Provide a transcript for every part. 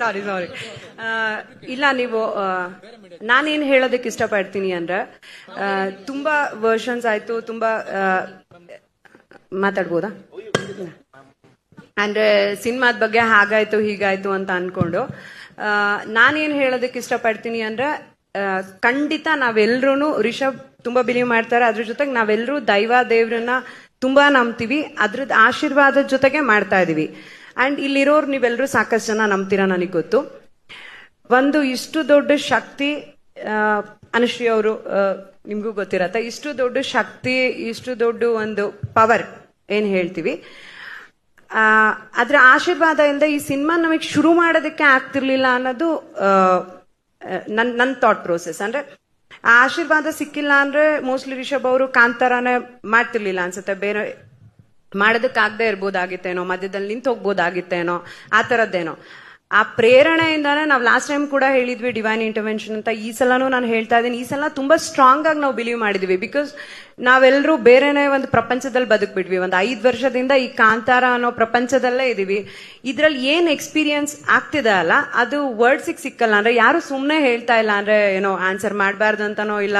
ಸಾರಿ ಸಾರಿ ಇಲ್ಲ, ನೀವು ನಾನೇನ್ ಹೇಳೋದಕ್ಕೆ ಇಷ್ಟಪಡ್ತೀನಿ ಅಂದ್ರೆ ತುಂಬಾ ವರ್ಷನ್ಸ್ ಆಯ್ತು, ತುಂಬಾ ಮಾತಾಡ್ಬೋದಾ? ಅಂದ್ರೆ ಸಿನಿಮಾದ ಬಗ್ಗೆ ಹಾಗಾಯ್ತು, ಹೀಗಾಯ್ತು ಅಂತ ಅನ್ಕೊಂಡು ನಾನೇನ್ ಹೇಳೋದಕ್ಕೆ ಇಷ್ಟಪಡ್ತೀನಿ ಅಂದ್ರೆ ಖಂಡಿತ ನಾವೆಲ್ಲರೂ ರಿಷಬ್ ತುಂಬಾ ಬಿಲೀವ್ ಮಾಡ್ತಾರೆ, ಅದ್ರ ಜೊತೆಗೆ ನಾವೆಲ್ಲರೂ ದೈವ ದೇವ್ರನ್ನ ತುಂಬಾ ನಂಬ್ತೀವಿ ಅದ್ರದ್ದು ಆಶೀರ್ವಾದದ ಜೊತೆಗೆ ಮಾಡ್ತಾ ಇದೀವಿ. ಅಂಡ್ ಇಲ್ಲಿರೋರು ನೀವೆಲ್ಲರೂ ಸಾಕಷ್ಟು ಜನ ನಂಬ್ತೀರಾ ನನಗೆ ಗೊತ್ತು. ಒಂದು ಇಷ್ಟು ದೊಡ್ಡ ಶಕ್ತಿ ಅನುಶ್ರೀ ಅವರು ನಿಮಗೂ ಗೊತ್ತಿರತ್ತ. ಇಷ್ಟು ದೊಡ್ಡ ಶಕ್ತಿ, ಇಷ್ಟು ದೊಡ್ಡ ಒಂದು ಪವರ್ ಏನ್ ಹೇಳ್ತೀವಿ. ಅದರ ಆಶೀರ್ವಾದ ಇಲ್ಲದೆ ಈ ಸಿನಿಮಾ ನಮಗೆ ಶುರು ಮಾಡೋದಕ್ಕೆ ಆಗ್ತಿರ್ಲಿಲ್ಲ ಅನ್ನೋದು ನನ್ನ ನನ್ ನನ್ನ ಥಾಟ್ ಪ್ರೋಸೆಸ್ ಅಂದ್ರೆ ಆಶೀರ್ವಾದ ಸಿಕ್ಕಿಲ್ಲ ಅಂದ್ರೆ ಮೋಸ್ಟ್ಲಿ ರಿಷಬ್ ಅವರು ಕಾಂತಾರನೇ ಮಾಡ್ತಿರ್ಲಿಲ್ಲ ಅನ್ಸುತ್ತೆ. ಬೇರೆ ಮಾಡೋದಕ್ಕಾಗದೆ ಇರ್ಬೋದಾಗಿತ್ತೇನೋ ಮಧ್ಯದಲ್ಲಿ ನಿಂತು ಹೋಗ್ಬೋದಾಗಿತ್ತೇನೋ ಆ ಥರದ್ದೇನೋ ಆ ಪ್ರೇರಣೆಯಿಂದಾನೆ ನಾವು ಲಾಸ್ಟ್ ಟೈಮ್ ಕೂಡ ಹೇಳಿದ್ವಿ ಡಿವೈನ್ ಇಂಟರ್ವೆನ್ಷನ್ ಅಂತ. ಈ ಸಲನೂ ನಾನು ಹೇಳ್ತಾ ಇದ್ದೀನಿ. ಈ ಸಲ ತುಂಬಾ ಸ್ಟ್ರಾಂಗ್ ಆಗಿ ನಾವು ಬಿಲೀವ್ ಮಾಡಿದ್ವಿ ಬಿಕಾಸ್ ನಾವೆಲ್ಲರೂ ಬೇರೆನೇ ಒಂದು ಪ್ರಪಂಚದಲ್ಲಿ ಬದುಕ್ಬಿಟ್ವಿ. ಒಂದು ಐದು ವರ್ಷದಿಂದ ಈ ಕಾಂತಾರ ಅನ್ನೋ ಪ್ರಪಂಚದಲ್ಲೇ ಇದೀವಿ. ಇದ್ರಲ್ಲಿ ಏನ್ ಎಕ್ಸ್ಪೀರಿಯನ್ಸ್ ಆಗ್ತಿದೆ ಅಲ್ಲ, ಅದು ವರ್ಡ್ಸಿಗೆ ಸಿಕ್ಕಲ್ಲ. ಅಂದ್ರೆ ಯಾರು ಸುಮ್ಮನೆ ಹೇಳ್ತಾ ಇಲ್ಲ ಅಂದ್ರೆ ಏನೋ ಆನ್ಸರ್ ಮಾಡಬಾರ್ದು ಅಂತನೋ ಇಲ್ಲ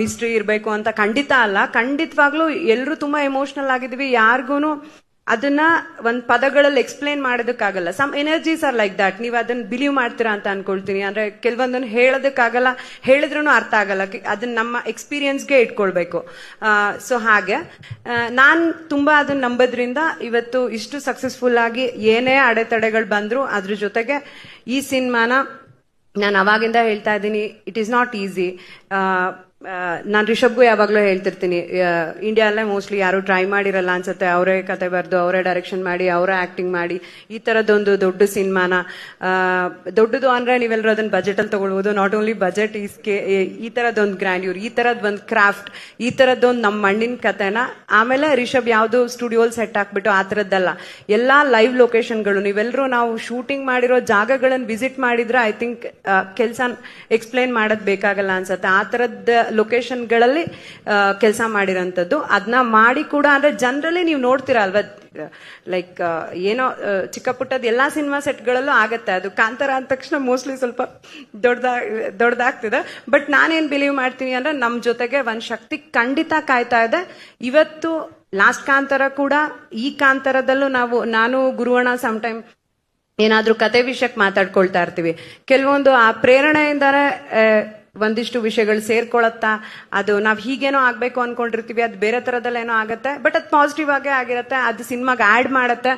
ಮಿಸ್ಟ್ರಿ ಇರಬೇಕು ಅಂತ ಖಂಡಿತ ಅಲ್ಲ. ಖಂಡಿತವಾಗ್ಲೂ ಎಲ್ಲರೂ ತುಂಬಾ ಎಮೋಷನಲ್ ಆಗಿದ್ವಿ. ಯಾರಿಗೂ ಅದನ್ನ ಒಂದ್ ಪದಗಳಲ್ಲಿ explain ಮಾಡೋದಕ್ಕಾಗಲ್ಲ. Some energies are like that ನೀವು ಅದನ್ನ ಬಿಲೀವ್ ಮಾಡ್ತೀರಾ ಅಂತ ಅನ್ಕೊಳ್ತೀನಿ. ಅಂದ್ರೆ ಕೆಲವೊಂದನ್ನು ಹೇಳೋದಕ್ಕಾಗಲ್ಲ. ಹೇಳಿದ್ರೂ ಅರ್ಥ ಆಗಲ್ಲ. ಅದನ್ನ ನಮ್ಮ ಎಕ್ಸ್ಪೀರಿಯನ್ಸ್ಗೆ ಇಟ್ಕೊಳ್ಬೇಕು. ಸೊ ಹಾಗೆ. ನಾನು ತುಂಬಾ ಅದನ್ನ ನಂಬೋದ್ರಿಂದ ಇವತ್ತು ಇಷ್ಟು ಸಕ್ಸಸ್ಫುಲ್ ಆಗಿ ಏನೇ ಅಡೆತಡೆಗಳು ಬಂದ್ರು ಅದ್ರ ಜೊತೆಗೆ ಈ ಸಿನಿಮಾನ ನಾನು ಅವಾಗಿಂದ ಹೇಳ್ತಾ ಇದ್ದೀನಿ. ಇಟ್ ಈಸ್ ನಾಟ್ ಈಸಿ ನಾನು ರಿಷಬ್ಗೂ ಯಾವಾಗಲೂ ಹೇಳ್ತಿರ್ತೀನಿ ಇಂಡಿಯಾಲ್ಲೇ ಮೋಸ್ಟ್ಲಿ ಯಾರು ಟ್ರೈ ಮಾಡಿರಲ್ಲ ಅನ್ಸುತ್ತೆ. ಅವರೇ ಕತೆ ಬರೆದು, ಅವರೇ ಡೈರೆಕ್ಷನ್ ಮಾಡಿ, ಅವರೇ ಆಕ್ಟಿಂಗ್ ಮಾಡಿ, ಈ ಥರದ್ದೊಂದು ದೊಡ್ಡ ಸಿನಿಮಾನ. ದೊಡ್ಡದು ಅಂದ್ರೆ ನೀವೆಲ್ಲರೂ ಅದನ್ನ ಬಜೆಟ್ ಅಲ್ಲಿ ತಗೊಳ್ಬಹುದು ನಾಟ್ ಓನ್ಲಿ ಬಜೆಟ್ ಈಸ್ ಕೆ ಈ ಥರದ್ದೊಂದು ಗ್ರ್ಯಾಂಡ್ಯೂರ್ ಈ ಥರದ್ದು ಒಂದು ಕ್ರಾಫ್ಟ್ ಈ ಥರದ್ದೊಂದು ನಮ್ಮ ಮಣ್ಣಿನ ಕತೆನ. ಆಮೇಲೆ ರಿಷಬ್ ಯಾವ್ದು ಸ್ಟುಡಿಯೋಲ್ ಸೆಟ್ ಹಾಕ್ಬಿಟ್ಟು ಆ ಥರದ್ದಲ್ಲ ಎಲ್ಲಾ ಲೈವ್ ಲೊಕೇಶನ್ಗಳು ನೀವೆಲ್ಲರೂ ನಾವು ಶೂಟಿಂಗ್ ಮಾಡಿರೋ ಜಾಗಗಳನ್ನು ವಿಸಿಟ್ ಮಾಡಿದ್ರೆ ಐ ಥಿಂಕ್ ಕೆಲಸ ಎಕ್ಸ್ಪ್ಲೈನ್ ಮಾಡೋದ್ ಬೇಕಾಗಲ್ಲ ಅನ್ಸುತ್ತೆ. ಆ ಥರದ ಲೊಕೇಶನ್ಗಳಲ್ಲಿ ಕೆಲಸ ಮಾಡಿರೋಂಥದ್ದು. ಅದನ್ನ ಮಾಡಿ ಕೂಡ, ಅಂದ್ರೆ ಜನರಲಿ ನೀವು ನೋಡ್ತೀರಾ ಅಲ್ವಾ ಲೈಕ್ ಏನೋ ಚಿಕ್ಕ ಪುಟ್ಟದ ಎಲ್ಲಾ ಸಿನಿಮಾ ಸೆಟ್ಗಳಲ್ಲೂ ಆಗತ್ತೆ. ಅದು ಕಾಂತಾರ ಅಂದ ತಕ್ಷಣ ಮೋಸ್ಟ್ಲಿ ಸ್ವಲ್ಪ ದೊಡ್ಡದಾ, ದೊಡ್ಡದಾಗ್ತಿದೆ. ಬಟ್ ನಾನೇನ್ ಬಿಲೀವ್ ಮಾಡ್ತೀನಿ ಅಂದ್ರೆ, ನಮ್ ಜೊತೆಗೆ ಒಂದು ಶಕ್ತಿ ಖಂಡಿತ ಕಾಯ್ತಾ ಇದೆ. ಇವತ್ತು ಲಾಸ್ಟ್ ಕಾಂತಾರ ಕೂಡ, ಈ ಕಾಂತಾರದಲ್ಲೂ ನಾವು, ನಾನು ಗುರುವಣ ಟೈಮ್ ಏನಾದ್ರೂ ಕತೆ ವಿಷಯಕ್ಕೆ ಮಾತಾಡ್ಕೊಳ್ತಾ ಇರ್ತೀವಿ. ಕೆಲವೊಂದು ಆ ಪ್ರೇರಣೆಯಿಂದಾನೆ ಒಂದಿಷ್ಟು ವಿಷಯಗಳು ಸೇರ್ಕೊಳತ್ತಾ, ಅದು ನಾವ್ ಹೀಗೇನೋ ಆಗ್ಬೇಕು ಅನ್ಕೊಂಡಿರ್ತೀವಿ, ಅದು ಬೇರೆ ತರದಲ್ಲೇನೋ ಆಗತ್ತೆ, ಬಟ್ ಅದು ಪಾಸಿಟಿವ್ ಆಗೇ ಆಗಿರತ್ತೆ, ಅದು ಸಿನಿಮಾಗೆ ಆಡ್ ಮಾಡತ್ತೆ.